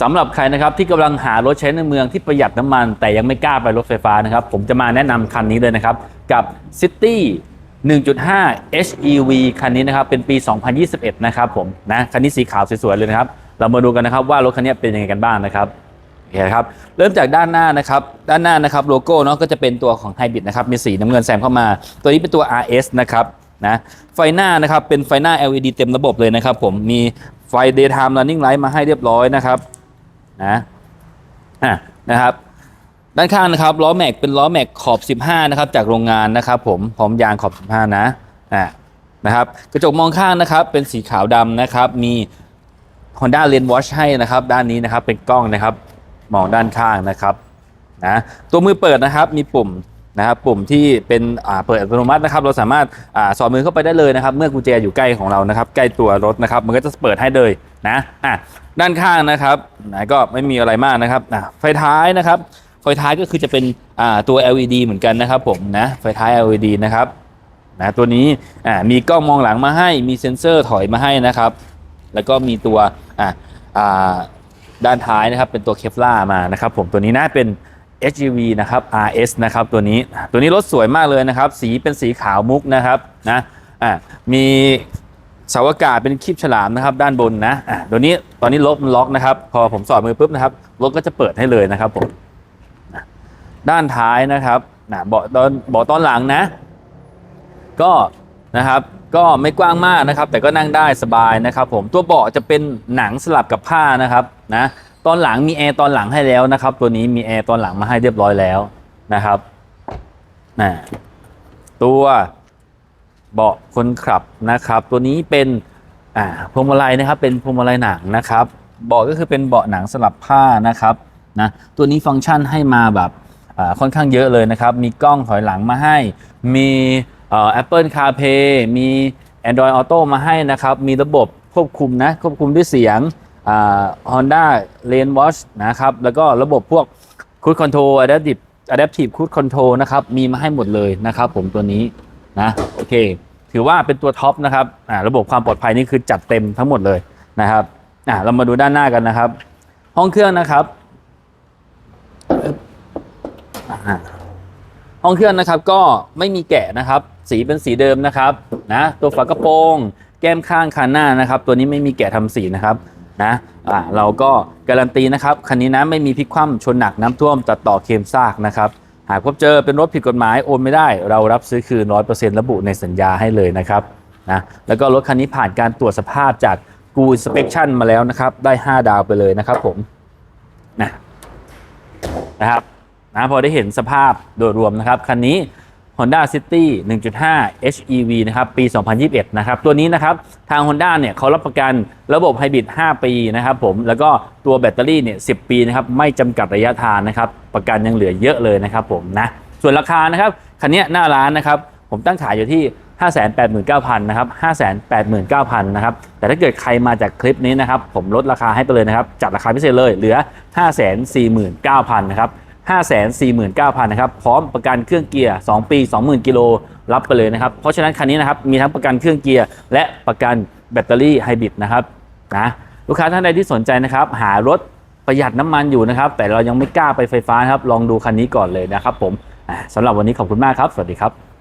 สำหรับใครนะครับที่กำลังหารถใช้ในเมืองที่ประหยัดน้ำมัน แต่ยังไม่กล้าไปรถไฟฟ้านะครับผมจะมาแนะนำคันนี้เลยนะครับ กับ City 1.5 HEV คันนี้นะครับเป็นปี 2021 นะครับผมนะคันนี้สีขาวสวยๆเลยนะครับ เรามาดูกันนะครับว่ารถคันนี้เป็นยังไงกันบ้างนะครับโอเคครับเริ่มจากด้านหน้านะครับ ด้านหน้านะครับโลโก้เนาะก็จะเป็นตัวของไฮบริดนะครับมีสีน้ำเงินแซมเข้ามา ตัวนี้เป็นตัว RS นะครับนะไฟหน้านะครับเป็นไฟหน้า LED เต็มระบบเลยนะครับผมมีไฟ daytime running light มาให้เรียบร้อยนะครับ นะอะนะครับด้านข้างนะครับล้อแม็กเป็นล้อแม็กขอบ 15 นะครับ จากโรงงานนะครับ ผมพร้อมยางขอบ 15 นะอะนะครับกระจกมองข้างนะครับเป็นสีขาวดำนะครับ มี Honda Lane Watch ให้นะครับ ด้านนี้นะครับเป็นกล้องนะครับมองด้านข้างนะครับนะตัวมือเปิดนะครับมีปุ่ม นะครับปุ่มที่เป็นเปิดอัตโนมัตินะครับ เราสามารถอสอดมือเข้าไปได้เลยนะครับ เมื่อกุญแจอยู่ใกล้ของเรานะครับ ใกล้ตัวรถนะครับ มันก็จะเปิดให้เลยนะอะด้านข้างนะครับนะก็ไม่มีอะไรมากนะครับอะไฟท้ายนะครับ ไฟท้ายก็คือจะเป็นตัว LED เหมือนกันนะครับ ผมนะไฟท้าย LED นะครับนะตัวนี้มีกล้องมองหลังมาให้ มีเซ็นเซอร์ถอยมาให้นะครับ แล้วก็มีตัวด้านท้ายนะครับ เป็นตัวเคฟล่ามานะครับ ผมตัวนี้นะเป็น HGV นะครับ RS นะครับตัวนี้ตัวนี้รถสวยมากเลยนะครับ สีเป็นสีขาวมุกนะครับนะอ่ามีเสาอากาศเป็นคลิปฉลามนะครับ ด้านบนนะอ่าตัวนี้ตอนนี้รถมันล็อกนะครับ พอผมสอดมือปุ๊บนะครับรถก็จะเปิดให้เลยนะครับผมด้านท้ายนะครับนะเบาะตอนเบาะตอนหลังนะ ก็นะครับก็ไม่กว้างมากนะครับ แต่ก็นั่งได้สบายนะครับ ผมตัวเบาะจะเป็นหนังสลับกับผ้านะครับนะ ตอนหลังมีแอร์ตอนหลังให้แล้วนะครับ ตัวนี้มีแอร์ตอนหลังมาให้เรียบร้อยแล้วนะครับนะตัวเบาะคนขับนะครับ ตัวนี้เป็นอ่าพวงมาลัยนะครับ เป็นพวงมาลัยหนังนะครับเบาะก็คือเป็นเบาะหนังสลับผ้านะครับนะตัวนี้ฟังก์ชันให้มาแบบอ่าค่อนข้างเยอะเลยนะครับ มีกล้องถอยหลังมาให้ มีเอ่อ Apple CarPlay มี Android Auto มาให้นะครับ มีระบบควบคุมนะ ควบคุมด้วยเสียง ฮอ่า Honda Lane Watch นะครับ แล้วก็ระบบพวก Cruise Control Adaptive Adaptive Cruise Control นะครับ มีมาให้หมดเลยนะครับ ผมตัวนี้นะโอเค ถือว่าเป็นตัวท็อปนะครับอ่าระบบความปลอดภัยนี่คือจัดเต็มทั้งหมดเลยนะครับอ่าเรามาดูด้านหน้ากันนะครับ ห้องเครื่องนะครับห้องเครื่องนะครับก็ไม่มีแกะนะครับ สีเป็นสีเดิมนะครับนะตัวฝากระโปรง แก้มข้างคันหน้านะครับ ตัวนี้ไม่มีแกะทำสีนะครับ นะอ่าเราก็การันตีนะครับคันนี้นะไม่มีพลิกคว่ำชนหนักน้ำท่วมตัดต่อเคมซากนะครับหากพบเจอเป็นรถผิดกฎหมายโอนไม่ได้ เรารับซื้อคืน100%ระบุในสัญญาให้เลยนะครับนะแล้วก็รถคันนี้ผ่านการตรวจสภาพจากกูสเปคชั่นมาแล้วนะครับ ได้ 5 ดาวไปเลยนะครับผมนะนะครับนะพอได้เห็นสภาพโดยรวมนะครับ คันนี้ Honda City 1.5 HEV นะครับ ปี 2021 นะครับ ตัวนี้นะครับ ทาง Honda เนี่ยเขารับประกันระบบไฮบริด 5 ปีนะครับผม แล้วก็ตัวแบตเตอรี่เนี่ย 10 ปีนะครับ ไม่จำกัดระยะทางนะครับ ประกันยังเหลือเยอะเลยนะครับผมนะ ส่วนราคานะครับ คันนี้หน้าร้านนะครับ ผมตั้งขายอยู่ที่ 589,000 นะครับ 589,000 นะครับ แต่ถ้าเกิดใครมาจากคลิปนี้นะครับ ผมลดราคาให้ไปเลยนะครับ จัดราคาพิเศษเลย เหลือ 549,000 นะครับ 549,000นะครับพร้อมประกันเครื่องเกียร์ 2 ปี 20,000 กิโลรับไปเลยนะครับ เพราะฉะนั้นคันนี้นะครับมีทั้งประกันเครื่องเกียร์ และประกันแบตเตอรี่ไฮบริดนะครับนะลูกค้าท่านใดที่สนใจนะครับ หารถประหยัดน้ำมันอยู่นะครับ แต่เรายังไม่กล้าไปไฟฟ้าครับ ลองดูคันนี้ก่อนเลยนะครับผมสำสำหรับวันนี้ขอบคุณมากครับ สวัสดีครับ